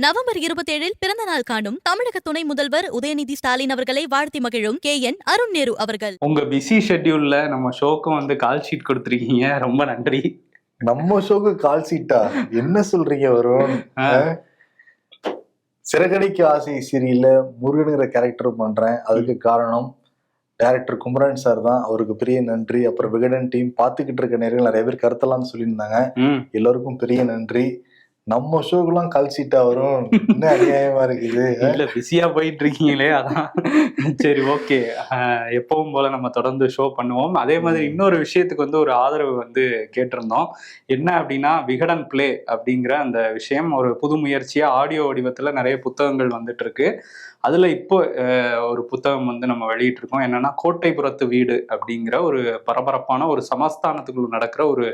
November இருபத்தேழில் பிறந்த நாள் காணும் தமிழக துணை முதல்வர் உதயநிதி ஸ்டாலின் அவர்களை வாழ்த்தி மகிழும் கே என் அருண் நேரு அவர்கள். உங்க பிஸி ஷெட்யூல்ல நம்ம ஷோக்கும் வந்து கால் ஷீட் கொடுத்துருக்கீங்க. ரொம்ப நன்றி. நம்ம ஷோக்கு கால் சீட்டா என்ன சொல்றீங்க வரும். சிறகடிக்கு ஆசை சீரியல்ல முருகனுங்கிற கேரக்டர் பண்றேன். அதுக்கு காரணம் டைரக்டர் குமரன் சார் தான். அவருக்கு பெரிய நன்றி. அப்புறம் விகடன் டீம் பார்த்துக்கிட்டு இருக்க நேரில் நிறைய பேர் கருத்தெல்லாம் சொல்லியிருந்தாங்க. எல்லாருக்கும் பெரிய நன்றி. நம்ம ஷோக்கெல்லாம் கால் சீட்டா வரும். என்ன அநியாயமா இருக்குது? இல்ல பிஸியா போயிட்டு இருக்கீங்களே அதான். சரி ஓகே. எப்பவும் போல நம்ம தொடர்ந்து ஷோ பண்ணுவோம். அதே மாதிரி இன்னொரு விஷயத்துக்கு வந்து ஒரு ஆதரவு வந்து கேட்டிருந்தோம். என்ன அப்படின்னா விகடன் பிளே அப்படிங்கிற அந்த விஷயம் ஒரு புது முயற்சியா ஆடியோ வடிவத்துல நிறைய புத்தகங்கள் வந்துட்டு இருக்கு அதுல இப்போ ஒரு புத்தகம் வந்து நம்ம வெளியிட்டிருக்கோம். என்னன்னா கோட்டைப்புறத்து வீடு அப்படிங்கிற ஒரு பரபரப்பான ஒரு சமஸ்தானத்துக்குள்ள நடக்கிற ஒரு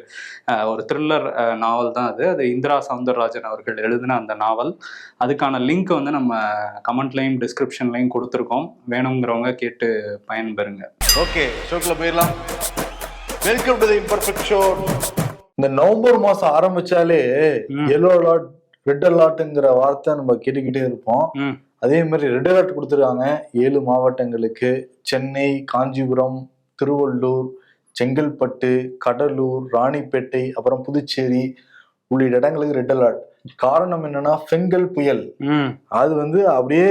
ஒரு த்ரில்லர் நாவல் தான் அது. அது இந்திரா சவுந்தரராஜன் அவர்கள் எழுதின அந்த நாவல். அதுக்கான லிங்க் வந்து நம்ம கமெண்ட்லையும் டிஸ்கிரிப்ஷன்லையும் கொடுத்துருக்கோம். வேணுங்கிறவங்க கேட்டு பயன்பெறுங்க. ஓகே ஷோக்குள்ள போயிடலாம். வெல்கம் டு இம்பர்ஃபெக்ட் ஷோ இந்த நவம்பர் மாசம் ஆரம்பிச்சாலே. எல்லோ அலர்ட் ரெட் அலர்ட்ங்கிற வார்த்தை நம்ம கேட்டுக்கிட்டே இருப்போம். அதே மாதிரி ரெட் அலர்ட் கொடுத்துருக்காங்க. ஏழு மாவட்டங்களுக்கு சென்னை காஞ்சிபுரம் திருவள்ளூர் செங்கல்பட்டு கடலூர் ராணிப்பேட்டை அப்புறம் புதுச்சேரி உள்ளிட்ட இடங்களுக்கு ரெட் அலர்ட் காரணம் என்னன்னா ஃபெங்கல் புயல். அது வந்து அப்படியே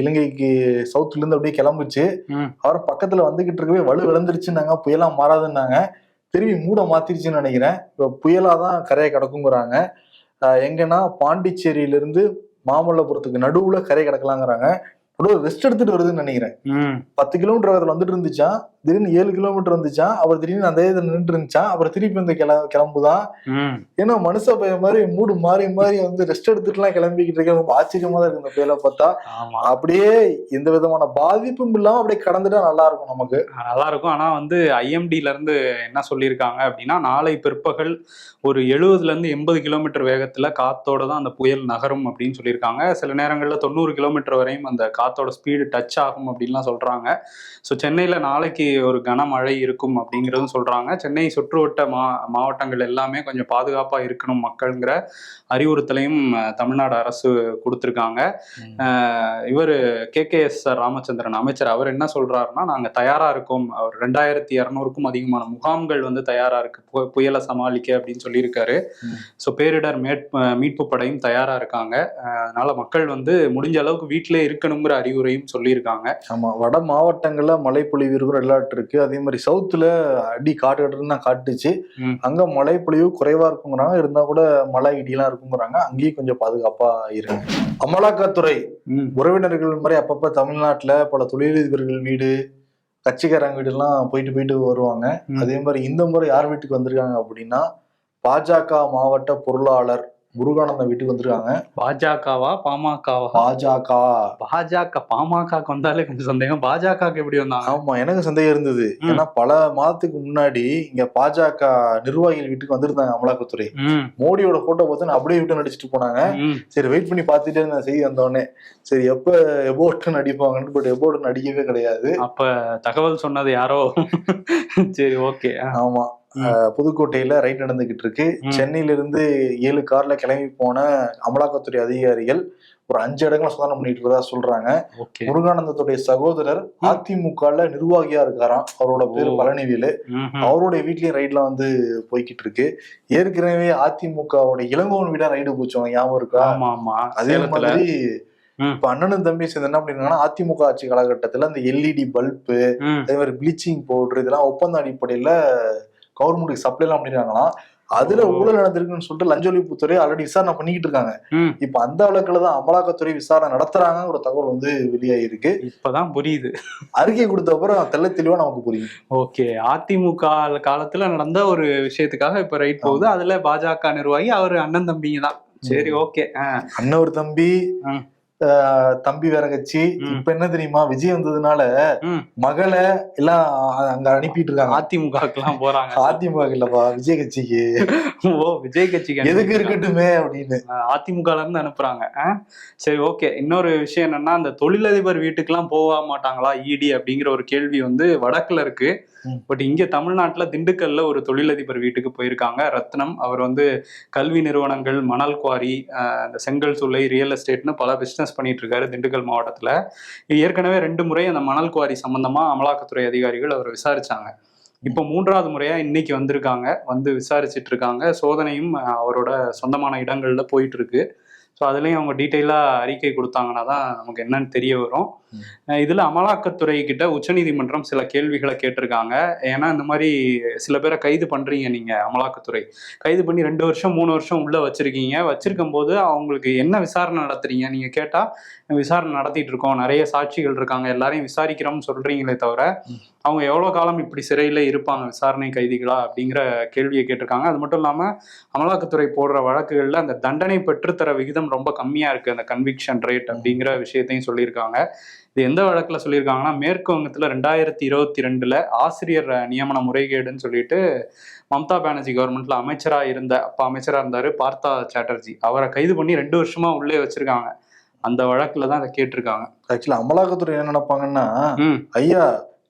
இலங்கைக்கு சவுத்துல இருந்து அப்படியே கிளம்புச்சு. அப்புறம் பக்கத்துல வந்துகிட்டு இருக்கவே வலு விழுந்துருச்சுன்னாங்க. புயலா மாறாதுன்னாங்க. திரும்பி மூட மாத்திருச்சுன்னு நினைக்கிறேன். இப்போ புயலா தான் கரையை கிடக்குங்கிறாங்க. எங்கன்னா பாண்டிச்சேரியில இருந்து மாமல்லபுரத்துக்கு நடுவுல கரை கிடக்கலாங்கிறாங்க. ரெஸ்ட் எடுத்துட்டு வருதுன்னு நினைக்கிறேன். பத்து கிலோமீட்டர் வேகத்துல வந்துட்டு இருந்துச்சான் திடீர்னு ஏழு கிலோமீட்டர் வந்துச்சான் அப்புறம் திடீர்னு அந்த இதில் நின்று இருந்துச்சான் அப்புறம் திருப்பி வந்து கிள கிளம்புதான் ஏன்னா மனுஷ பையன் மாதிரி மூடு மாறி மாறி வந்து ரெஸ்ட் எடுத்துட்டுலாம் கிளம்பிக்கிட்டு இருக்கேன். ரொம்ப ஆச்சரியமா தான் இருக்கு இந்த புயலை பார்த்தா. அப்படியே எந்த விதமான பாதிப்பும் இல்லாம அப்படியே கடந்துட்டா நல்லா இருக்கும் நமக்கு. நல்லா இருக்கும். ஆனா வந்து ஐஎம்டில இருந்து என்ன சொல்லியிருக்காங்க அப்படின்னா நாளை பிற்பகல் ஒரு எழுபதுல இருந்து எண்பது கிலோமீட்டர் வேகத்துல காத்தோட தான் அந்த புயல் நகரும் அப்படின்னு சொல்லியிருக்காங்க. சில நேரங்கள்ல தொண்ணூறு கிலோமீட்டர் வரையும் அந்த காத்தோட ஸ்பீடு டச் ஆகும் அப்படின்லாம் சொல்றாங்க. ஸோ சென்னையில நாளைக்கு ஒரு கனமழை இருக்கும் அப்படிங்கிறதும் சொல்றாங்க. சென்னை சுற்றுவட்ட மா மாவட்டங்கள் எல்லாமே கொஞ்சம் பாதுகாப்பா இருக்கணும் மக்கள்ங்கிற அறிவுறுத்தலையும் தமிழ்நாடு அரசு கொடுத்துருக்காங்க. இவர் கே. கே. எஸ். ராமச்சந்திரன் அமைச்சர் அவர் என்ன சொல்றாருன்னா நாங்க தயாரா இருக்கோம். அவர் ரெண்டாயிரத்தி இரநூறுக்கும் அதிகமான முகாம்கள் வந்து தயாரா இருக்கு. புயலை சமாளிக்க அப்படின்னு சொல்லியிருக்காரு. ஸோ பேரிடர் மேட் மீட்பு படையும் தயாரா இருக்காங்க. அதனால மக்கள் வந்து முடிஞ்ச அளவுக்கு வீட்டிலே இருக்கணுங்கிற அறிவுரையும் சொல்லியிருக்காங்க. ஆமா வட மாவட்டங்கள்ல மழை பொழிவு இருக்கும் ரெட் இருக்கு அதே மாதிரி சவுத்துல அடி காட்டு தான் காட்டுச்சு. அங்க மழை பொழிவு குறைவா இருக்குங்கிறாங்க. இருந்தா கூட மழை இடியெல்லாம் இருக்குங்கிறாங்க. அங்கேயும் கொஞ்சம் பாதுகாப்பா இருங்க. அமலாக்கத்துறை உறவினர்கள் மாதிரி அப்பப்ப தமிழ்நாட்டுல பல தொழிலதிபர்கள் வீடு கட்சிக்காரங்க வீடுலாம் போயிட்டு போயிட்டு வருவாங்க. அதே மாதிரி இந்த முறை யார் வீட்டுக்கு வந்திருக்காங்க அப்படின்னா பாஜக மாவட்ட பொருளாளர் முருகானந்தம் வீட்டுக்கு வந்திருக்காங்க. பாஜகவா பாமகவா? பாஜக. பாஜக பாமகக்கு வந்தாலே கொஞ்சம் சந்தேகம். பாஜகக்கு எப்படி வந்தாங்க? ஆமா எனக்கு சந்தேகம் இருந்தது. ஏன்னா பல மாதத்துக்கு முன்னாடி இங்க பாஜக நிர்வாகிகள் வீட்டுக்கு வந்திருந்தாங்க அமலாக்கத்துறை. மோடியோட போட்டோ பார்த்து அப்படியே விட்டு நடிச்சிட்டு போனாங்க. சரி வெயிட் பண்ணி பார்த்துட்டே இருந்தேன் செய்தி வந்தோடனே சரி எப்ப எபோட்டு நடிப்பாங்கன்னு பட் எபோட்டு நடிக்கவே கிடையாது. அப்ப தகவல் சொன்னது யாரோ? சரி ஓகே ஆமா. புதுக்கோட்டையில ரைட் நடந்துகிட்டு இருக்கு. சென்னையில இருந்து ஏழு கார்ல கிளம்பி போன அமலாக்கத்துறை அதிகாரிகள் ஒரு அஞ்சு இடங்களை சோதனை பண்ணிட்டு இருக்கதா சொல்றாங்க. முருகானந்தத்துடைய சகோதரர் அதிமுகல நிர்வாகியா இருக்காராம். அவரோட பேரு. பழனிவேலு. அவருடைய வீட்லயும் ரைட்லாம் வந்து போய்கிட்டு இருக்கு. ஏற்கனவே அதிமுகவுடைய இளங்கோவன் வீடா ரைடு போச்சோம் ஞாபகம் இருக்கா? அதே மாதிரி. இப்ப அண்ணனும் தம்பி சேர்ந்து என்ன பண்ணிருக்காங்கன்னா அதிமுக ஆட்சி காலகட்டத்துல அந்த எல்இடி பல்பு ம், அதே மாதிரி ப்ளீச்சிங் பவுடர் இதெல்லாம் ஒப்பந்த அடிப்படையில கவர்மெண்ட்டுக்கு சப்ளை எல்லாம் பண்ணிருக்காங்களாம் அதுல. ஊழல் நடந்திருக்குன்னு சொல்லிட்டு லஞ்ச ஒழிப்புத்துறை ஆல்ரெடி விசாரணை பண்ணிக்கிட்டு இருக்காங்க. இப்ப அந்த வழக்குல தான் அமலாக்கத்துறை விசாரணை நடத்துறாங்க ஒரு தகவல் வந்து வெளியாயிருக்கு. இப்பதான் புரியுது. அறிக்கை கொடுத்த அப்புறம் தெள்ள தெளிவா நமக்கு புரியும். ஓகே. அதிமுக காலத்துல நடந்த ஒரு விஷயத்துக்காக இப்ப ரைட் போகுது. அதுல பாஜக நிர்வாகி அவரு அண்ணன் தம்பிங்க தான். சரி ஓகே. அண்ணன் ஒரு தம்பி. தம்பி வேற கட்சி. இப்ப என்ன தெரியுமா? விஜய் வந்ததுனால. மகளை எல்லாம் அங்க அனுப்பிட்டு இருக்காங்க அதிமுகக்கெல்லாம் போறாங்க. அதிமுக இல்லப்பா விஜய் கட்சிக்கு. ஓ விஜய் கட்சிக்கு எதுக்கு. இருக்கட்டுமே அப்படின்னு. அதிமுகல இருந்து அனுப்புறாங்க? சரி ஓகே. இன்னொரு விஷயம் என்னன்னா அந்த தொழிலதிபர் வீட்டுக்கெல்லாம் போக மாட்டாங்களா இடி அப்படிங்கிற ஒரு கேள்வி வந்து வடக்குல இருக்கு. பட் இங்க தமிழ்நாட்டுல திண்டுக்கல்ல ஒரு தொழிலதிபர் வீட்டுக்கு போயிருக்காங்க. ரத்னம். அவர் வந்து கல்வி நிறுவனங்கள் மணல் குவாரி இந்த செங்கல் சூளை ரியல் எஸ்டேட்னு பல பிசினஸ் பண்ணிட்டு இருக்காரு திண்டுக்கல் மாவட்டத்தில். ஏற்கனவே ரெண்டு முறை அந்த மணல் குவாரி சம்பந்தமா அமலாக்கத்துறை அதிகாரிகள் அவர் விசாரிச்சாங்க. இப்போ மூன்றாவது முறையா இன்னைக்கு வந்திருக்காங்க. வந்து விசாரிச்சுட்டு இருக்காங்க சோதனையும் அவரோட சொந்தமான இடங்கள்ல போயிட்டு இருக்கு ஸோ அதுலேயும் அவங்க டீட்டெயிலாக அறிக்கை கொடுத்தாங்கன்னா தான் நமக்கு என்னன்னு தெரிய வரும். இதுல அமலாக்கத்துறை கிட்ட உச்சநீதிமன்றம் சில கேள்விகளை கேட்டிருக்காங்க. ஏன்னா இந்த மாதிரி சில பேரை கைது பண்றீங்க நீங்க அமலாக்கத்துறை. கைது பண்ணி ரெண்டு வருஷம் மூணு வருஷம் உள்ள வச்சிருக்கீங்க. வச்சுருக்கும் போது அவங்களுக்கு என்ன விசாரணை நடத்துறீங்க? நீங்க கேட்டா விசாரணை நடத்திட்டு இருக்கோம். நிறைய சாட்சிகள் இருக்காங்க. எல்லாரையும் விசாரிக்கிறோம்னு சொல்றீங்களே தவிர அவங்க எவ்வளோ காலம் இப்படி சிறையில் இருப்பாங்க? விசாரணை கைதிகளா? அப்படிங்கிற கேள்வியை கேட்டிருக்காங்க. அது மட்டும் இல்லாமல் அமலாக்கத்துறை போடுற வழக்குகளில் அந்த தண்டனை பெற்றுத்தர விகிதம் ரொம்ப கம்மியாக இருக்கு. அந்த கன்விக்ஷன் ரேட் அப்படிங்கிற விஷயத்தையும் சொல்லியிருக்காங்க. இது எந்த வழக்குல சொல்லியிருக்காங்கன்னா மேற்கு வங்கத்துல ரெண்டாயிரத்தி இருபத்தி ரெண்டுல ஆசிரியர் நியமன முறைகேடுன்னு சொல்லிட்டு மம்தா பானர்ஜி கவர்மெண்ட்ல அமைச்சரா இருந்த அப்ப அமைச்சரா இருந்தாரு பார்த்தா சாட்டர்ஜி. அவரை கைது பண்ணி ரெண்டு வருஷமா உள்ளே வச்சிருக்காங்க. அந்த வழக்குல தான் அதை கேட்டிருக்காங்க. ஆக்சுவலி அமலாக்கத்துறை என்ன நினைப்பாங்கன்னா ஐயா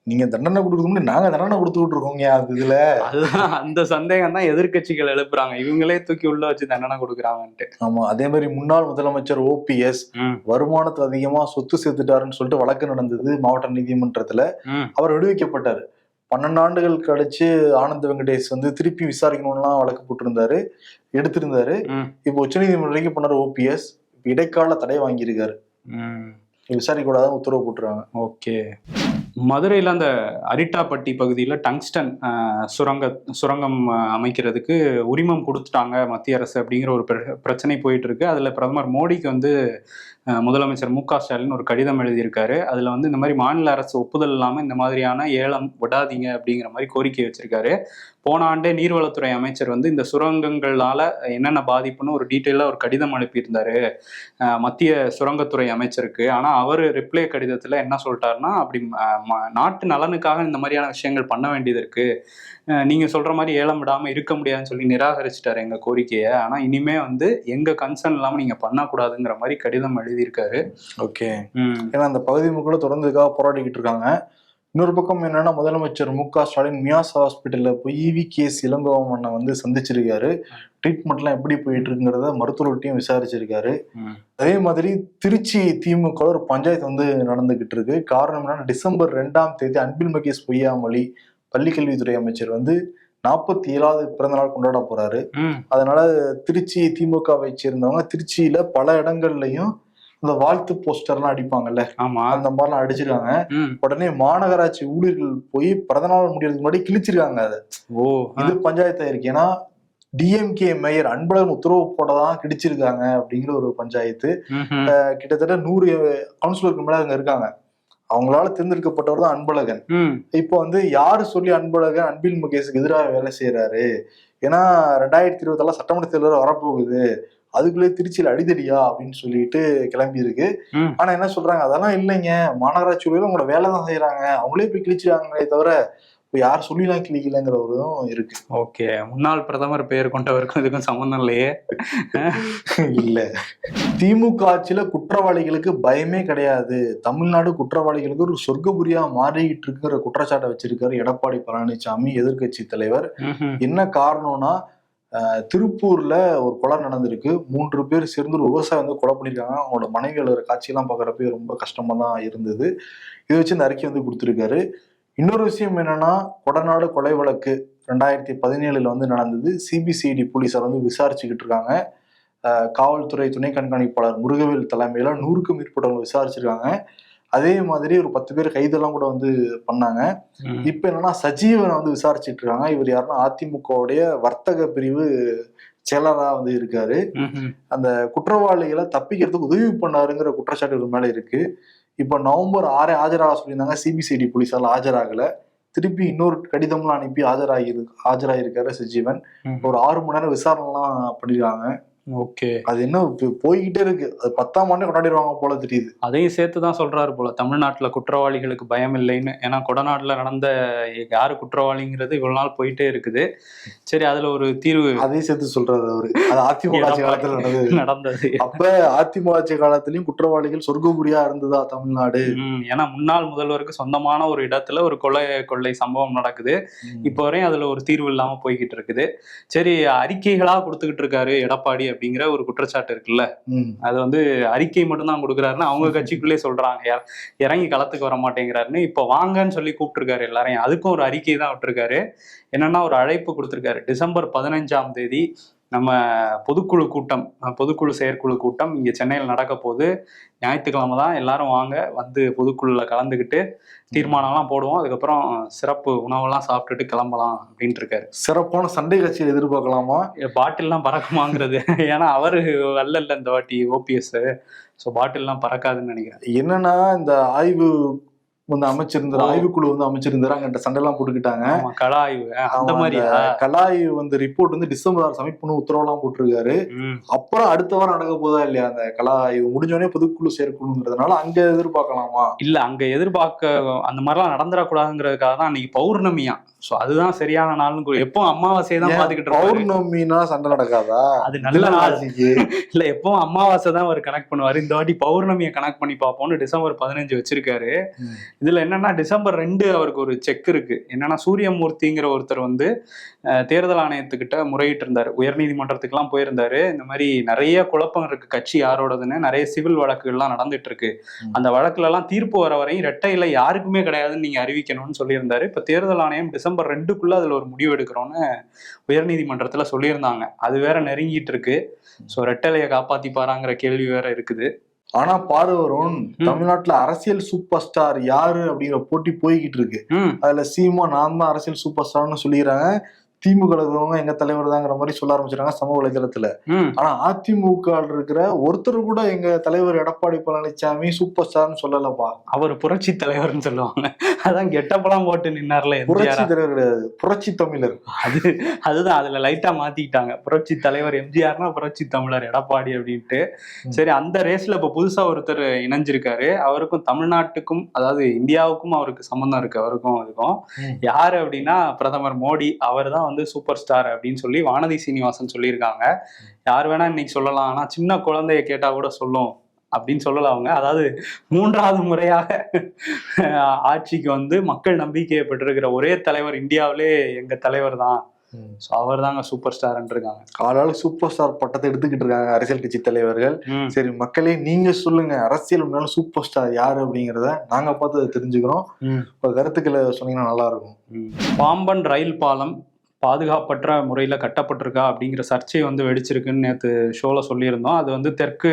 நீங்க தண்டனை கொடுக்கறது முன்னாடி நாங்க தண்டனை கொடுத்துக்கிட்டு இருக்கோங்க அது இதுல. அதுதான் அந்த சந்தேகம் தான் எதிர்கட்சிகள் எழுப்புறாங்க. இவங்களே தூக்கி உள்ள வச்சு தண்டனை கொடுக்குறாங்கன்ட்டு. ஆமா அதே மாதிரி முன்னாள் முதலமைச்சர் ஓபிஎஸ் வருமானத்து அதிகமா சொத்து சேர்த்துட்டாருன்னு சொல்லிட்டு வழக்கு நடந்தது மாவட்ட நீதிமன்றத்துல. அவர் விடுவிக்கப்பட்டாரு. பன்னெண்டு ஆண்டுகள் கழிச்சு ஆனந்த் வெங்கடேஷ் வந்து திருப்பி விசாரிக்கணும்லாம் வழக்கு போட்டிருந்தாரு எடுத்திருந்தாரு. இப்போ உச்சநீதிமன்றம் வரைக்கும் பண்ணார் ஓபிஎஸ் இடைக்கால தடை வாங்கியிருக்காரு. விசாரிக்கூடாதான் விசாரிக்க உத்தரவு போட்டுருவாங்க. ஓகே. மதுரையில் அந்த அரிட்டாப்பட்டி பகுதியில் டங்ஸ்டன் சுரங்க சுரங்கம் அமைக்கிறதுக்கு உரிமம் கொடுத்துட்டாங்க மத்திய அரசு அப்படிங்கிற ஒரு பிர- பிரச்சனை போயிட்டு இருக்கு அதில் பிரதமர் மோடிக்கு வந்து முதலமைச்சர் மு க ஸ்டாலின் ஒரு கடிதம் எழுதியிருக்காரு. அதில் வந்து இந்த மாதிரி மாநில அரசு ஒப்புதல் இல்லாமல் இந்த மாதிரியான ஏலம் விடாதீங்க அப்படிங்கிற மாதிரி கோரிக்கை வச்சிருக்காரு. போன ஆண்டே நீர்வளத்துறை அமைச்சர் வந்து இந்த சுரங்கங்களால என்னென்ன பாதிப்புன்னு ஒரு டீட்டெயிலாக ஒரு கடிதம் அனுப்பியிருந்தாரு. மத்திய சுரங்கத்துறை அமைச்சருக்கு. ஆனால் அவர் ரிப்ளை கடிதத்தில் என்ன சொல்லிட்டாருன்னா அப்படி நாட்டு நலனுக்காக இந்த மாதிரியான விஷயங்கள் பண்ண வேண்டியது இருக்கு. அஹ், நீங்க சொல்ற மாதிரி ஏலம் விடாம இருக்க முடியாதுன்னு சொல்லி நிராகரிச்சிட்டாரு எங்க கோரிக்கையை. ஆனா இனிமே வந்து எங்க கன்சர்ன் இல்லாம நீங்க பண்ணக்கூடாதுங்கிற மாதிரி கடிதம் எழுதியிருக்காரு. ஓகே. ஏன்னா அந்த பகுதி மக்களும் தொடர்ந்து இதுக்காக போராடிக்கிட்டு இருக்காங்க. இன்னொரு பக்கம் என்னன்னா முதலமைச்சர் மு க. ஸ்டாலின் மியாஸ் ஹாஸ்பிட்டல்ல போய் இவி கேஸ் இளங்கோவன் வந்து சந்திச்சிருக்காரு. ட்ரீட்மெண்ட்லாம் எப்படி போயிட்டு இருக்குங்கிறத மருத்துவர்கிட்டையும் விசாரிச்சிருக்காரு. அதே மாதிரி திருச்சி திமுக ஒரு பஞ்சாயத்து வந்து நடந்துகிட்டு இருக்கு காரணம் என்னன்னா டிசம்பர் ரெண்டாம் தேதி அன்பில் மகேஷ் பொய்யாமொழி பள்ளிக்கல்வித்துறை அமைச்சர் வந்து நாற்பத்தி ஏழாவது பிறந்தநாள் கொண்டாட போறாரு. அதனால திருச்சி திமுகவை சேர்ந்தவங்க திருச்சியில பல இடங்கள்லயும் இந்த வாழ்த்து போஸ்டர்லாம் அடிப்பாங்கல்ல? ஆமா. அந்த மாதிரிலாம் அடிச்சிருக்காங்க. உடனே மாநகராட்சி ஊழியர்கள் போய் பிறந்தநாள் முடியறதுக்கு முன்னாடி கிழிச்சிருக்காங்க அதை. ஓ இது பஞ்சாயத்தா இருக்கு. ஏன்னா டிஎம்கே மேயர் அன்பழகன் உத்தரவு போடதான் கிடிச்சிருக்காங்க அப்படிங்கிற ஒரு பஞ்சாயத்து. கிட்டத்தட்ட நூறு கவுன்சிலருக்கு மேல அங்க இருக்காங்க. அவங்களால தேர்ந்தெடுக்கப்பட்டவர் தான் அன்பழகன். இப்போ வந்து யாரு சொல்லி அன்பழகன் அன்பில் முகேஷுக்கு எதிராக வேலை செய்யறாரு ஏன்னா ரெண்டாயிரத்தி இருபத்தால சட்டமன்ற தேர்தல் வரப்போகுது அதுக்குள்ளே திருச்சியில் அடிதடியா அப்படின்னு சொல்லிட்டு கிளம்பி இருக்கு. ஆனா என்ன சொல்றாங்க? அதெல்லாம் இல்லைங்க. மாநகராட்சி ஊழியர்கள் உங்களோட வேலை தான் செய்யறாங்க. அவங்களே போய் கிழிச்சிருக்காங்களே தவிர இப்போ யார் சொல்லிலாம் இதுவும் இருக்கு. ஓகே. முன்னாள் பிரதமர் பெயர் கொண்டவருக்கும் இதுக்கும் சம்மந்தம் இல்லையே. இல்ல. திமுக ஆட்சியில குற்றவாளிகளுக்கு பயமே கிடையாது. தமிழ்நாடு குற்றவாளிகளுக்கு ஒரு சொர்க்கபுரியா மாறிக்கிட்டு இருக்கிற குற்றச்சாட்டை வச்சிருக்காரு எடப்பாடி பழனிசாமி எதிர்க்கட்சி தலைவர். என்ன காரணம்னா திருப்பூர்ல ஒரு கொலை நடந்திருக்கு. மூன்று பேர் சேர்ந்து ஒரு விவசாயி வந்து கொலை பண்ணியிருக்காங்க அவங்களோட மனைவிகள் காட்சியெல்லாம் பார்க்குறப்பே ரொம்ப கஷ்டமாக தான் இருந்தது. இதை வச்சு இந்த அறிக்கை வந்து கொடுத்துருக்காரு. இன்னொரு விஷயம் என்னன்னா கொடநாடு கொலை வழக்கு ரெண்டாயிரத்தி பதினேழுல வந்து நடந்தது. சிபிசிஐடி போலீஸார் வந்து விசாரிச்சுக்கிட்டு இருக்காங்க. காவல்துறை துணை கண்காணிப்பாளர் முருகவேல் தலைமையில நூறுக்கும் மேற்பட்டவங்க விசாரிச்சிருக்காங்க. அதே மாதிரி ஒரு பத்து பேர் கைதெல்லாம் கூட வந்து பண்ணாங்க. இப்ப என்னன்னா சஜீவனை வந்து விசாரிச்சிட்டு இருக்காங்க இவர் யாருன்னா அதிமுகவுடைய வர்த்தக பிரிவு செயலரா வந்து இருக்காரு. அந்த குற்றவாளிகளை தப்பிக்கிறதுக்கு உதவி பண்ணாருங்கிற குற்றச்சாட்டு இவர் மேல இருக்கு. இப்ப நவம்பர் ஆறே ஆஜராக சொல்லியிருந்தாங்க. சிபிசிஐடி போலீஸால ஆஜராகல. திருப்பி இன்னொரு கடிதம்லாம் அனுப்பி ஆஜராகி ஆஜராகிருக்காரு சஜீவன். ஒரு ஆறு மணி நேரம் விசாரணைலாம் பண்ணிருக்காங்க. ஓகே. அது என்ன போய்கிட்டே இருக்கு. அது பத்தாம் ஆண்டே கொண்டாடிடுவாங்க போல தெரியுது. அதையும் சேர்த்து தான் சொல்றாரு போல. தமிழ்நாட்டுல குற்றவாளிகளுக்கு பயம் இல்லைன்னு. ஏன்னா கொடநாட்டுல நடந்த யாரு குற்றவாளிங்கிறது இவ்வளவு நாள் போயிட்டே இருக்குது. சரி அதுல ஒரு தீர்வு. அதையும் சேர்த்து சொல்றாரு அவரு. அது அதிமுக ஆட்சி காலத்துல நடந்தது. நடந்தது. அப்ப அதிமுக ஆட்சி காலத்திலயும் குற்றவாளிகள் சொர்க்கபுரியா இருந்ததா தமிழ்நாடு? ஏன்னா முன்னாள் முதல்வருக்கு சொந்தமான ஒரு இடத்துல ஒரு கொலை கொள்ளை சம்பவம் நடக்குது. இப்போ வரையும் அதுல ஒரு தீர்வு இல்லாம போய்கிட்டு இருக்குது. சரி அறிக்கைகளா கொடுத்துக்கிட்டு இருக்காரு எடப்பாடி அப்படிங்கிற ஒரு குற்றச்சாட்டு இருக்குல்ல. அது வந்து அறிக்கை மட்டும் தான் கொடுக்குறாருன்னு அவங்க கட்சிக்குள்ளே சொல்றாங்க. இற- இறங்கி களத்துக்கு வர மாட்டேங்கிறாருன்னு இப்போ வாங்கன்னு சொல்லி கூப்பிட்டுருக்காரு எல்லாரையும். அதுக்கும் ஒரு அறிக்கை தான் விட்டுருக்காரு. என்னன்னா ஒரு அழைப்பு கொடுத்துருக்காரு. டிசம்பர் பதினஞ்சாம் தேதி நம்ம பொதுக்குழு கூட்டம் பொதுக்குழு செயற்குழு கூட்டம் இங்க சென்னையில் நடக்க போகுது. ஞாயிற்றுக்கிழமை தான் எல்லாரும் வாங்க வந்து பொதுக்குழுல கலந்துக்கிட்டு தீர்மானம்லாம் போடுவோம். அதுக்கப்புறம் சிறப்பு உணவெல்லாம் சாப்பிட்டுட்டு கிளம்பலாம் அப்படின்ட்டு இருக்காரு. சிறப்பான சண்டை காட்சியில் எதிர்பார்க்கலாமா? பாட்டில்லாம் பறக்குமாங்கிறது. ஏன்னா அவரு வரல இந்த வாட்டி ஓபிஎஸ் ஸோ பாட்டில்லாம் பறக்காதுன்னு நினைக்கிறேன். என்னன்னா இந்த ஆய்வு வந்து அமைச்சிருந்தாரு. ஆய்வுக்குழு வந்து அமைச்சிருந்தாரு அங்கிட்ட சண்டை எல்லாம் போட்டுக்கிட்டாங்க ஆய்வு அந்த அவன் மாதிரியா? கலாய் வந்து ரிப்போர்ட் வந்து டிசம்பர் ஆறு சப்மிட் பண்ண உத்தரவெல்லாம் போட்டிருக்காரு. அப்புறம் அடுத்த வாரம் நடக்க போதா இல்லையா அந்த கலா ஆய்வு முடிஞ்சோடனே பொதுக்குழு செயற்குழுங்கிறதுனால அங்க எதிர்பார்க்கலாமா? இல்ல அங்க எதிர்பார்க்க அந்த மாதிரிலாம் நடந்துடக்கூடாதுங்கிறதுக்காக தான் அன்னைக்கு பௌர்ணமியா. ஸோ அதுதான் சரியான நாள்னு கூ- எப்பவும் அமாவாசையை தான் இருப்பாரு. பௌர்ணமினா சண்டை நடக்காதா? அது நல்ல நாள். இல்ல எப்பவும் அமாவாசை தான் அவர் கனெக்ட் பண்ணுவாரு. இந்த வாட்டி பௌர்ணமியை கனெக்ட் பண்ணி பார்ப்போம்னு டிசம்பர் பதினஞ்சு வச்சிருக்காரு. இதுல என்னன்னா டிசம்பர் ரெண்டு அவருக்கு ஒரு செக் இருக்கு. என்னன்னா சூரியமூர்த்திங்கிற ஒருத்தர் வந்து தேர்தல் ஆணையத்துக்கிட்ட முறையிட்டு இருந்தாரு உயர்நீதிமன்றத்துக்குலாம் போயிருந்தாரு. இந்த மாதிரி நிறைய குழப்பம் இருக்கு. கட்சி யாரோடதுன்னு நிறைய சிவில் வழக்குகள்லாம் நடந்துட்டு இருக்கு. அந்த வழக்குல எல்லாம் தீர்ப்பு வர வரையும் ரெட்டையில யாருக்குமே கிடையாதுன்னு நீங்க அறிவிக்கணும்னு சொல்லியிருந்தாரு. இப்ப தேர்தல் ஆணையம் டிசம்பர் ரெண்டுக்குள்ள அதுல ஒரு முடிவு எடுக்கிறோம்னு உயர்நீதிமன்றத்துல சொல்லியிருந்தாங்க. அது வேற நெருங்கிட்டு இருக்கு ஸோ ரெட்டலையை காப்பாத்திப்பாராங்கிற கேள்வி வேற இருக்குது. ஆனா பாரு வருண் தமிழ்நாட்டுல அரசியல் சூப்பர் ஸ்டார் யாரு அப்படிங்கிற போட்டி போய்கிட்டு இருக்கு. அதுல சீமா நான் தான் அரசியல் சூப்பர் ஸ்டார்னு சொல்லிடுறாங்க திமுக இருக்கிறவங்க எங்க தலைவர் தாங்கிற மாதிரி சொல்ல ஆரம்பிச்சிட்டாங்க சமூக வலைதளத்துல. ஆனா அதிமுக இருக்கிற ஒருத்தர் கூட எங்க தலைவர் எடப்பாடி பழனிசாமி சூப்பர் ஸ்டார்னு சொல்லலப்பா. அவர் புரட்சி தலைவர்னு சொல்லுவாங்க. அதான் கெட்டப்பெல்லாம் போட்டு நின்னார்ல புரட்சி தலைவர் கிடையாது. புரட்சி தமிழர். அது அதுதான் அதுல லைட்டா மாத்திக்கிட்டாங்க. புரட்சி தலைவர் எம்ஜிஆர்னா புரட்சி தமிழர் எடப்பாடி அப்படின்ட்டு. சரி அந்த ரேஸ்ல இப்ப புதுசா ஒருத்தர் இணைஞ்சிருக்காரு. அவருக்கும் தமிழ்நாட்டுக்கும் அதாவது இந்தியாவுக்கும் அவருக்கு சம்பந்தம் இருக்கு. அவருக்கும் அதுக்கும். யாரு அப்படின்னா பிரதமர் மோடி. அவர் தான் வந்து சூப்பர் ஸ்டார் அப்படின்னு சொல்லி வானதி சீனிவாசன் சொல்லியிருக்காங்க. யார் வேணா இன்னைக்கு சொல்லலாம். ஆனா சின்ன குழந்தைய கேட்டா கூட சொல்லும் அப்படின்னு சொல்லல அவங்க. அதாவது மூன்றாவது முறையாக ஆட்சிக்கு வந்து மக்கள் நம்பிக்கையை பெற்றிருக்கிற ஒரே தலைவர் இந்தியாவிலே எங்க தலைவர் தான். ஸோ அவர் தாங்க சூப்பர் ஸ்டார்ன்னு இருக்காங்க ஆளாளுக்கு சூப்பர் ஸ்டார் பட்டத்தை எடுத்துக்கிட்டு இருக்காங்க அரசியல் கட்சி தலைவர்கள். சரி மக்களே நீங்க சொல்லுங்க. அரசியல் உண்மையில சூப்பர் ஸ்டார் யாரு அப்படிங்கிறத நாங்க பார்த்து தெரிஞ்சுக்கிறோம். கருத்துக்களை சொன்னீங்கன்னா நல்லா இருக்கும். பாம்பன் ரயில் பாலம் பாதுகாப்பற்ற முறையில் கட்டப்பட்டிருக்கா அப்படிங்கிற சர்ச்சை வந்து வெடிச்சிருக்குன்னு நேற்று ஷோவில் சொல்லியிருந்தோம். அது வந்து தெற்கு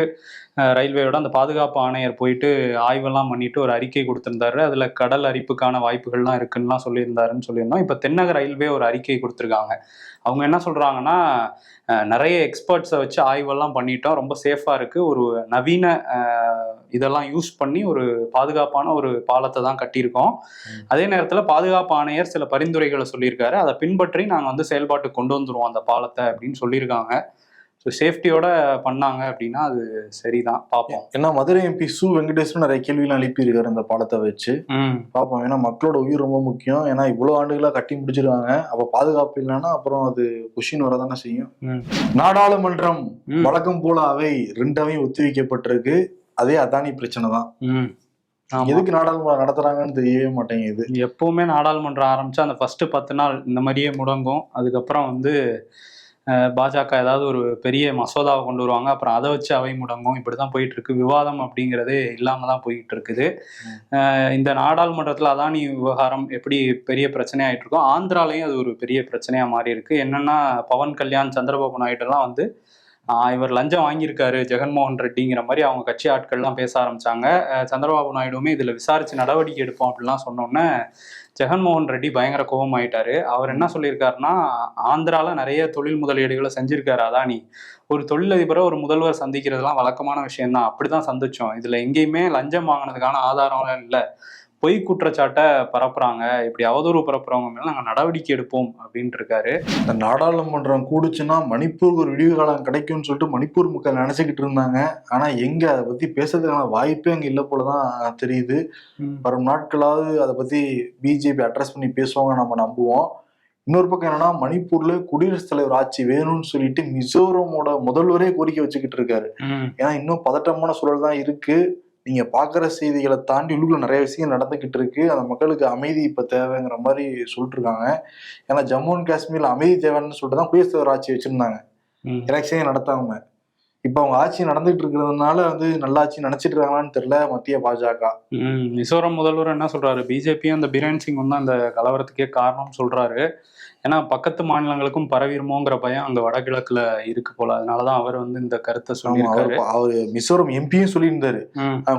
ரயில்வேயோட அந்த பாதுகாப்பு ஆணையர் போயிட்டு ஆய்வெல்லாம் பண்ணிட்டு ஒரு அறிக்கை கொடுத்துருந்தாரு. அதில் கடல் அரிப்புக்கான வாய்ப்புகள்லாம் இருக்குன்னுலாம் சொல்லியிருந்தாருன்னு சொல்லியிருந்தோம். இப்போ தென்னக ரயில்வே ஒரு அறிக்கை கொடுத்துருக்காங்க. அவங்க என்ன சொல்கிறாங்கன்னா நிறைய எக்ஸ்பர்ட்ஸை வச்சு ஆய்வெல்லாம் பண்ணிட்டோம். ரொம்ப சேஃபாக இருக்குது ஒரு நவீன இதெல்லாம் யூஸ் பண்ணி ஒரு பாதுகாப்பான ஒரு பாலத்தை தான் கட்டியிருக்கோம். அதே நேரத்தில் பாதுகாப்பு ஆணையர் சில பரிந்துரைகளை சொல்லியிருக்காரு. அதை பின்பற்றி நாங்கள் வந்து செயல்பாட்டுக்கு கொண்டு வந்துருவோம் அந்த பாலத்தை அப்படின்னு சொல்லியிருக்காங்க. ஸோ சேஃப்டியோட பண்ணாங்க அப்படின்னா அது சரிதான். பார்ப்போம். ஏன்னா மதுரை எம்பி சு வெங்கடேஸ்வரன் நிறைய கேள்விலாம் எழுப்பியிருக்காரு இந்த பாலத்தை வச்சு. பார்ப்போம். ஏன்னா மக்களோட உயிர் ரொம்ப முக்கியம். ஏன்னா இவ்வளவு ஆண்டுகளா கட்டி முடிச்சிருக்காங்க. அப்ப பாதுகாப்பு இல்லைன்னா அப்புறம் அது கொஷின் வரதானே செய்யும். நாடாளுமன்றம். வழக்கம் போல அவை ரெண்டவையும் ஒத்திவைக்கப்பட்டிருக்கு. அதே அதானி பிரச்சனை தான். எதுக்கு நாடாளுமன்றம் நடத்துறாங்கன்னு தெரியவே மாட்டேங்குது. எப்பவுமே நாடாளுமன்றம் ஆரம்பிச்சா அந்த ஃபர்ஸ்ட் பத்து நாள் இந்த மாதிரியே முடங்கும். அதுக்கப்புறம் வந்து பாஜக ஏதாவது ஒரு பெரிய மசோதாவை கொண்டு வருவாங்க. அப்புறம் அதை வச்சு அவை முடங்கும். இப்படி தான் போயிட்டு இருக்கு விவாதம் அப்படிங்கிறதே இல்லாம தான் போயிட்டு இருக்குது இந்த நாடாளுமன்றத்தில் அதானி விவகாரம் எப்படி பெரிய பிரச்சனை ஆயிட்டு இருக்கோ ஆந்திராலையும் அது ஒரு பெரிய பிரச்சனையா மாறி இருக்கு என்னன்னா பவன் கல்யாண் சந்திரபாபு நாயுடு எல்லாம் வந்து இவர் லஞ்சம் வாங்கியிருக்காரு ஜெகன்மோகன் ரெட்டிங்கிற மாதிரி அவங்க கட்சி ஆட்கள்லாம் பேச ஆரம்பிச்சாங்க. சந்திரபாபு நாயுடுவுமே இதில் விசாரிச்சு நடவடிக்கை எடுப்போம் அப்படிலாம் சொன்னோன்னே ஜெகன்மோகன் ரெட்டி பயங்கர கோபமாயிட்டாரு. அவர் என்ன சொல்லியிருக்காருன்னா ஆந்திரால நிறைய தொழில் முதலீடுகளை செஞ்சிருக்காரு அதானி. ஒரு தொழிலதிபரை ஒரு முதல்வர் சந்திக்கிறதுலாம் வழக்கமான விஷயம்தான். அப்படிதான் சந்திச்சோம். இதுல எங்கேயுமே லஞ்சம் வாங்கினதுக்கான ஆதாரம் இல்லை. பொய் குற்றச்சாட்டை பரப்புறாங்க. இப்படி அவதூறு பரப்புறவங்க மேல நாங்க நடவடிக்கை எடுப்போம் அப்படின்ட்டு இருக்காரு இந்த நாடாளுமன்றம் கூடுச்சுன்னா மணிப்பூருக்கு ஒரு விடிவு காலம் கிடைக்கும்னு சொல்லிட்டு மணிப்பூர் மக்கள் நினைச்சுக்கிட்டு இருந்தாங்க. ஆனா எங்க அதை பத்தி பேசுறதுக்கான வாய்ப்பே அங்க இல்ல போலதான் தெரியுது. வரும் நாட்களாவது அதை பத்தி பிஜேபி அட்ரஸ் பண்ணி பேசுவாங்க நம்ம நம்புவோம். இன்னொரு பக்கம் என்னன்னா மணிப்பூர்ல குடியரசுத் தலைவர் ஆட்சி வேணும்னு சொல்லிட்டு மிசோரமோட முதல்வரே கோரிக்கை வச்சுக்கிட்டு இருக்காரு. ஏன்னா இன்னும் பதட்டமான சூழல் தான் இருக்கு. நீங்க பாக்குற செய்திகளை தாண்டி உள்ளுக்குள்ள நிறைய விஷயம் நடந்துகிட்டு இருக்கு. அந்த மக்களுக்கு அமைதி இப்ப தேவைங்கிற மாதிரி சொல்லிட்டு இருக்காங்க ஏன்னா ஜம்மு அண்ட் காஷ்மீர்ல அமைதி தேவைன்னு சொல்லிட்டு தான் குடியரசுத் தலைவர் ஆட்சி வச்சிருந்தாங்க. எலெக்ஷனே நடத்தாம. இப்ப அவங்க ஆட்சி நடந்துகிட்டு இருக்கிறதுனால வந்து நல்லாட்சி நினைச்சிட்டு இருக்காங்களான்னு தெரியல மத்திய பாஜக. மிசோரம் முதல்வர் என்ன சொல்றாரு? பிஜேபியும் அந்த பிரேன் சிங் வந்து அந்த கலவரத்துக்கே காரணம் சொல்றாரு. ஏன்னா பக்கத்து மாநிலங்களுக்கும் பரவிருமோங்கிற பயம் அங்க வடகிழக்குல இருக்கு போல. அதனாலதான் அவர் வந்து இந்த கருத்தை சொல்லியிருக்காரு. அவரு மிசோரம் எம்பியும் சொல்லியிருந்தாரு.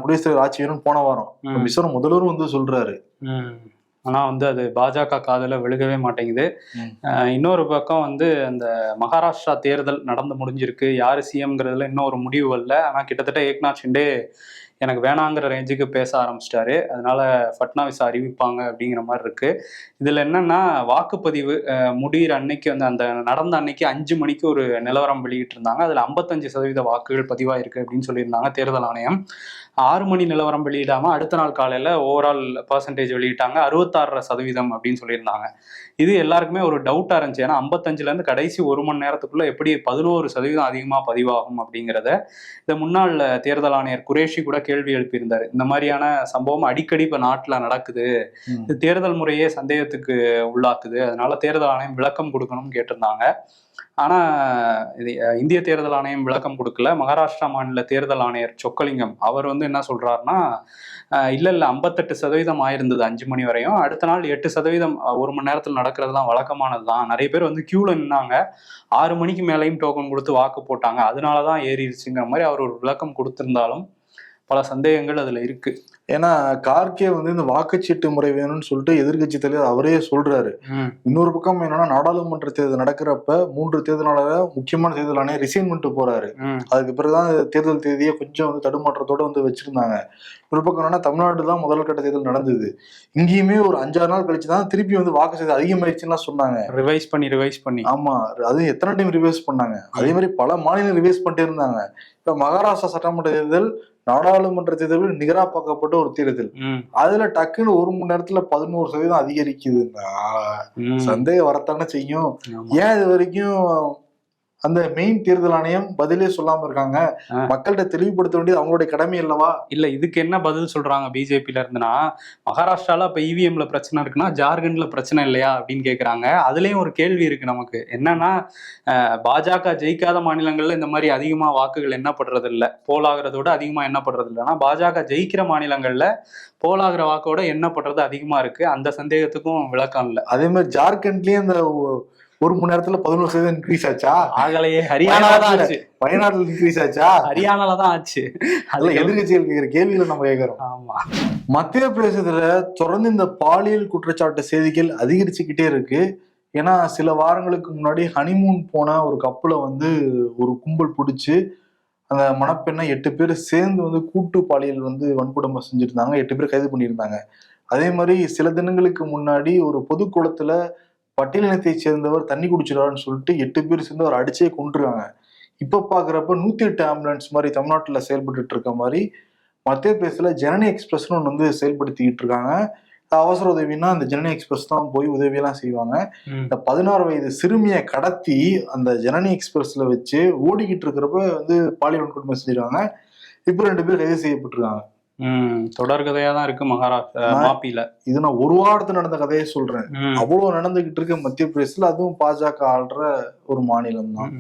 குடியரசுத் தலைவர் ஆட்சி வேணும்னு போன வாரம். மிசோரம் முதல்வரும் வந்து சொல்றாரு. ம். ஆனா வந்து அது பாஜக காதுல விழுகவே மாட்டேங்குது. இன்னொரு பக்கம் வந்து அந்த மகாராஷ்டிரா தேர்தல் நடந்து முடிஞ்சிருக்கு. யாரு சிஎம்ங்கிறதுல இன்னும் ஒரு முடிவு வரல. ஆனா கிட்டத்தட்ட ஏக்நாத் ஷிண்டே எனக்கு வேணாங்கிற ரேஞ்சுக்கு பேச ஆரம்பிச்சிட்டாரு. அதனால ஃபட்னாவிஸ் அறிவிப்பாங்க அப்படிங்கிற மாதிரி இருக்கு. இதுல என்னன்னா வாக்குப்பதிவு அஹ், முடியிற அன்னைக்கு வந்து அந்த நடந்த அன்னைக்கு அஞ்சு மணிக்கு ஒரு நிலவரம் வெளியிட்டு இருந்தாங்க அதுல ஐம்பத்தஞ்சு சதவீத வாக்குகள் பதிவாயிருக்கு அப்படின்னு சொல்லியிருந்தாங்க தேர்தல் ஆணையம். ஆறு மணி நிலவரம் வெளியிடாம அடுத்த நாள் காலையில ஓவரால் பர்சன்டேஜ் வெளியிட்டாங்க. அறுபத்தாறு சதவீதம் அப்படின்னு சொல்லியிருந்தாங்க. இது எல்லாருக்குமே ஒரு டவுட்டா இருந்துச்சு. ஏன்னா ஐம்பத்தஞ்சுல இருந்து கடைசி ஒரு மணி நேரத்துக்குள்ள எப்படி பதினோரு சதவீதம் அதிகமா பதிவாகும் அப்படிங்கிறத இந்த முன்னாள் தேர்தல் ஆணையர் குரேஷி கூட கேள்வி எழுப்பியிருந்தாரு. இந்த மாதிரியான சம்பவம் அடிக்கடி இப்ப நாட்டுல நடக்குது. தேர்தல் முறையே சந்தேகத்துக்கு உள்ளாக்குது. அதனால தேர்தல் ஆணையம் விளக்கம் கொடுக்கணும்னு கேட்டிருந்தாங்க. ஆனா இது இந்திய தேர்தல் ஆணையம் விளக்கம் கொடுக்கல. மகாராஷ்டிரா மாநில தேர்தல் ஆணையர் சொக்கலிங்கம் அவர் வந்து என்ன சொல்றாருன்னா அஹ், இல்ல இல்ல ஐம்பத்தெட்டு சதவீதம் ஆயிருந்தது அஞ்சு மணி வரையும். அடுத்த நாள் எட்டு சதவீதம் ஒரு மணி நேரத்தில் நடக்கிறதுலாம் வழக்கமானது தான். நிறைய பேர் வந்து க்யூவில் நின்னாங்க. ஆறு மணிக்கு மேலேயும் டோக்கன் கொடுத்து வாக்கு போட்டாங்க. அதனாலதான் ஏறிடுச்சுங்கிற மாதிரி அவர் ஒரு விளக்கம் கொடுத்திருந்தாலும் பல சந்தேகங்கள் அதுல இருக்கு. ஏன்னா கார்கே வந்து இந்த வாக்குச்சீட்டு முறை வேணும்னு சொல்லிட்டு எதிர்க்கட்சி தலைவர் அவரே சொல்றாரு. இன்னொரு பக்கம் என்னன்னா நாடாளுமன்ற தேர்தல் நடக்கிறப்ப மூன்று தேர்தலாளர முக்கியமான தேர்தல் ஆணையர் ரிசைன் பண்ணிட்டு போறாரு. அதுக்கு பிறகுதான் தேர்தல் தேதியை கொஞ்சம் வந்து தடுமாற்றத்தோட வந்து வச்சிருந்தாங்க. ஒரு பக்கம் என்னன்னா தமிழ்நாடு தான் முதல் கட்ட தேர்தல் நடந்தது. இங்கேயுமே ஒரு அஞ்சாறு நாள் கழிச்சு தான் திருப்பி வந்து வாக்கு சதவீதம் அதிகமாயிடுச்சுன்னா சொன்னாங்க. ரிவைஸ் பண்ணி ரிவைஸ் பண்ணி. ஆமா அது எத்தனை டைம் ரிவைஸ் பண்ணாங்க? அதே மாதிரி பல மாநிலம் ரிவைஸ் பண்ணிட்டே இருந்தாங்க. இப்ப மகாராஷ்டிரா சட்டமன்ற தேர்தல் நாடாளுமன்ற தேர்தல் நிகரா பார்க்கப்பட்ட ஒரு தேர்தல் அதுல டக்குன்னு ஒரு மணி நேரத்துல பதினோரு சதவீதம் அதிகரிக்குது ஆஹ், ம். சந்தேகம் வரத்தானே செய்யும். ஏன் இது வரைக்கும் அந்த மெயின் தேர்தல் ஆணையம் பதிலே சொல்லாம இருக்காங்க. மக்கள்கிட்ட தெளிவுபடுத்த வேண்டியது அவங்களுடைய கடமை அல்லவா? இல்ல இதுக்கு என்ன பதில் சொல்றாங்க பிஜேபில இருந்துனா மகாராஷ்டிரால இப்ப இவிஎம்ல பிரச்சனை இருக்குன்னா ஜார்க்கண்ட்ல பிரச்சனை இல்லையா அப்படின்னு கேக்குறாங்க. அதுலயும் ஒரு கேள்வி இருக்கு நமக்கு. என்னன்னா பாஜக ஜெயிக்காத மாநிலங்கள்ல இந்த மாதிரி அதிகமா வாக்குகள் எண்ணப்படுறது இல்ல. போலாகிறத விட அதிகமா எண்ணப்படுறது இல்லைன்னா பாஜக ஜெயிக்கிற மாநிலங்கள்ல போலாகிற வாக்கோட எண்ணப்படுறது அதிகமா இருக்கு. அந்த சந்தேகத்துக்கும் விளக்கம் இல்ல. அதே மாதிரி ஜார்க்கண்ட்லயே அந்த ஒரு மணி நேரத்துல பதினோரு சதவீதம் இன்க்ரீஸ் ஆச்சா? ஆகலையே ஹரியானால தான் ஆச்சு. வயநாட்டுல இன்க்ரீஸ் ஆச்சா? ஹரியானால தான் ஆச்சு. அதெல்லாம் எதிர்கட்சிகள் கேட்கிற கேள்விகளை நம்ம கேட்கிறோம் ஆமா. மத்திய பிரதேசத்துல தொடர்ந்து இந்த பாலியல் குற்றச்சாட்டு செய்திகள் அதிகரிச்சுக்கிட்டே இருக்கு. ஏன்னா சில வாரங்களுக்கு முன்னாடி ஹனிமூன் போன ஒரு கப்பலை வந்து ஒரு கும்பல் பிடிச்சி அந்த மணப்பெண்ணை எட்டு பேர் சேர்ந்து வந்து கூட்டு பாலியல் வந்து வன்கொடுமை செஞ்சிருந்தாங்க. எட்டு பேர் கைது பண்ணியிருந்தாங்க. அதே மாதிரி சில தினங்களுக்கு முன்னாடி ஒரு பொது குளத்துல பட்டியலினத்தை சேர்ந்தவர் தண்ணி குடிச்சிடாருன்னு சொல்லிட்டு எட்டு பேர் சேர்ந்து அவர் அடிச்சே கொண்டுருக்காங்க இப்ப பாக்குறப்ப நூத்தி எட்டு ஆம்புலன்ஸ் மாதிரி தமிழ்நாட்டுல செயல்பட்டு இருக்க மாதிரி மத்திய பிரதேசத்துல ஜனனி எக்ஸ்பிரஸ்னு ஒன்று வந்து செயல்படுத்திக்கிட்டு இருக்காங்க. அவசர உதவினா அந்த ஜனனி எக்ஸ்பிரஸ் தான் போய் உதவியெல்லாம் செய்வாங்க. இந்த பதினாறு வயது சிறுமியை கடத்தி அந்த ஜனனி எக்ஸ்பிரஸ்ல வச்சு ஓடிக்கிட்டு இருக்கிறப்ப வந்து பாலியல் வன்கொடுமை செஞ்சிருக்காங்க இப்போ ரெண்டு பேர் கைது செய்யப்பட்டிருக்காங்க. ம் தொடர்கதையா தான் இருக்கு மகாராஷ்டிரா இது நான் ஒரு வாரத்து நடந்த கதையை சொல்றேன். அவ்வளவு நடந்துகிட்டு இருக்க மத்திய பிரதேசத்துல. அதுவும் பாஜக ஆள்ற ஒரு மாநிலம் தான்.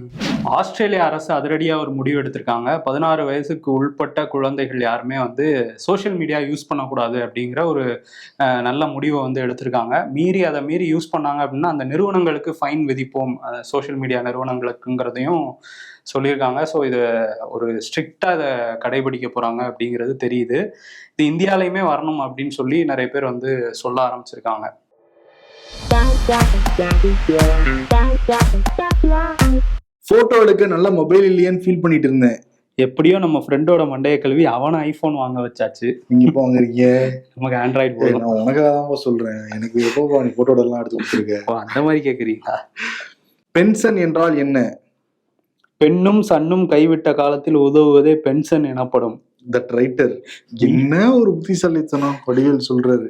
ஆஸ்திரேலிய அரசு அதிரடியா ஒரு முடிவு எடுத்திருக்காங்க. பதினாறு வயசுக்கு உட்பட்ட குழந்தைகள் யாருமே வந்து சோஷியல் மீடியா யூஸ் பண்ணக்கூடாது அப்படிங்கிற ஒரு நல்ல முடிவை வந்து எடுத்திருக்காங்க. மீறி அதை மீறி யூஸ் பண்ணாங்க அப்படின்னா அந்த நிறுவனங்களுக்கு ஃபைன் விதிப்போம். சோஷியல் மீடியா நிறுவனங்களுக்குங்கிறதையும் சொல்லியிருக்காங்க. ஸோ இது ஒரு ஸ்ட்ரிக்டாக இதை கடைபிடிக்க போறாங்க அப்படிங்கிறது தெரியுது. இது இந்தியாலையுமே வரணும் அப்படின்னு சொல்லி நிறைய பேர் வந்து சொல்ல ஆரம்பிச்சிருக்காங்க. போட்டோ எடுக்க நல்ல மொபைல் இல்லையேன்னு ஃபீல் பண்ணிட்டு இருந்தேன். எப்படியோ நம்ம ஃப்ரெண்டோட மண்டைய கழுவி அவனை ஐபோன் வாங்க வச்சாச்சு. நீங்க இப்போ வாங்குறீங்க? நமக்கு ஆண்ட்ராய்டு போதும். நான் உனக்காக தான் சொல்றேன். எனக்கு எப்போ நீ போட்டோட எல்லாம் எடுத்து கொடுத்துருக்க? அந்த மாதிரி கேக்குறீங்களா? பென்ஷன் என்றால் என்ன? பெண்ணும் சன்னும் கைவிட்ட காலத்தில் உதவுவதே பென்ஷன் எனப்படும். தட் ரைட்டர் என்ன ஒரு புத்திசாலித்தனம் வடிவேல் சொல்றாரு.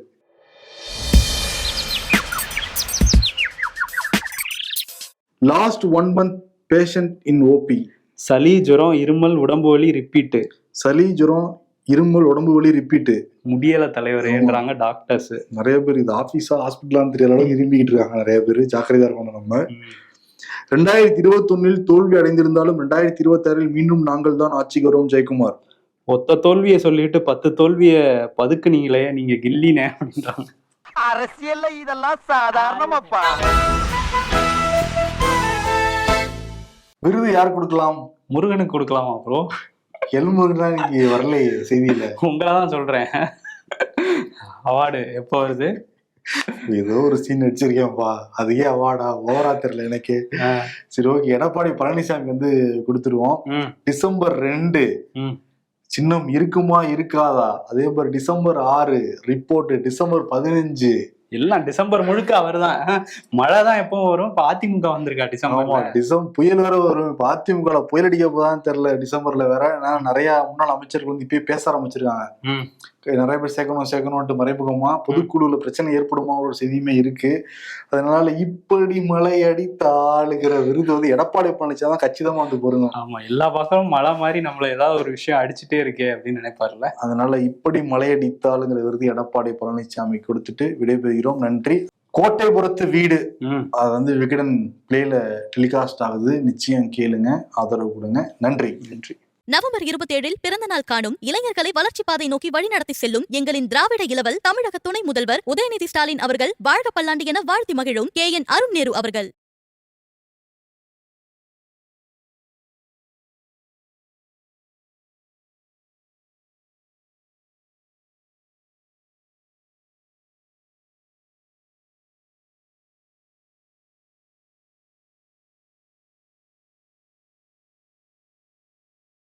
Last one month patient in OP சளி ஜுரம் இருமல் உடம்பு வலி ரிப்பீட்டு சளி ஜுரம் இருமல் உடம்பு வலி ரிப்பீட்டு முடியல தலைவரேன்றாங்க டாக்டர்ஸ் நிறைய பேர் இது ஆபீஸா ஹாஸ்பிட்டலான்னு தெரியல அளவுக்கு இருக்காங்க. நிறைய பேர் ஜாக்கிரதையா இருக்கணும் நம்ம. ரெண்டாயிரத்தி இருபத்தொன்னில் தோல்வி அடைந்திருந்தாலும் ரெண்டாயிரத்தி இருபத்தி ஆறில் மீண்டும் நாங்கள் தான் ஆட்சிக்கு வருவோம் ஜெயக்குமார். ஒத்த தோல்வியை சொல்லிட்டு பத்து தோல்விய பதுக்குனீங்களே நீங்க கில்லினே அப்படின்றாங்க. அரசியல்ல இதெல்லாம் சாதாரணமாப்பா. விருது யார் கொடுக்கலாம்? முருகனுக்கு கொடுக்கலாமா ப்ரோ எல்முருகன் தான் இன்னைக்கு வரல செய்தியில. உங்களை தான் சொல்றேன். அவார்டு எப்போ வருது? ஏதோ ஒரு சீன் வச்சிருக்கேன்ப்பா அதுக்கே அவார்டா ஓவரா தெரியல எனக்கு. சரி ஓகே எடப்பாடி பழனிசாமி வந்து கொடுத்துருவோம். டிசம்பர் ரெண்டு. சின்னம் இருக்குமா இருக்காதா? அதே மாதிரி டிசம்பர் ஆறு ரிப்போர்ட் டிசம்பர் பதினஞ்சு. எல்லாம் டிசம்பர் முழுக்க அவர்தான். மழை தான் எப்போ வரும். இப்ப அதிமுக வந்திருக்கா டிசம்பர் டிசம்பர் புயல் வேற வரும். இப்ப அதிமுக புயல் அடிக்க போதான்னு தெரியல. டிசம்பர்ல வேற. ஏன்னா நிறைய முன்னாள் அமைச்சர்கள் வந்து இப்பயே பேச ஆரம்பிச்சிருக்காங்க. நிறைய பேர் சேர்க்கணும் சேர்க்கணும்ட்டு மறைமுகமா பொதுக்குழுல பிரச்சனை ஏற்படுமா ஒரு செய்தியுமே இருக்கு. அதனால இப்படி மழை அடித்தாளுகிற விருது வந்து எடப்பாடி பழனிசாமி தான் கச்சிதமா வந்து பொருந்தும். ஆமா எல்லா பக்கமும் மழை மாதிரி நம்மள ஏதாவது ஒரு விஷயம் அடிச்சுட்டே இருக்கே அப்படின்னு நினைப்பாருல்ல அதனால இப்படி மலையடித்தாளுங்கிற விருது எடப்பாடி பழனிசாமி கொடுத்துட்டு விடைபெறுகிறோம். நன்றி. கோட்டைபுரத்து வீடு. அது வந்து விகடன் பிளேல டெலிகாஸ்ட் ஆகுது. நிச்சயம் கேளுங்க. ஆதரவு கொடுங்க. நன்றி. நன்றி. நவம்பர் இருபத்தேழில் பிறந்த நாள் காணும் இளைஞர்களை வளர்ச்சி பாதை நோக்கி வழிநடத்தி செல்லும் எங்களின் திராவிட இளவல் தமிழக துணை முதல்வர் உதயநிதி ஸ்டாலின் அவர்கள் வாழ்க பல்லாண்டு என வாழ்த்தி மகிழும் கே என் அருண் நேரு அவர்கள்.